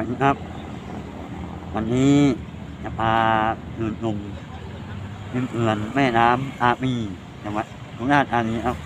วัสดีครับ วันนี้จะพาหนุ่มหนุ่มเอือนแม่น้ำอาบีจังหวัดสุราษฎร์ธานีครับ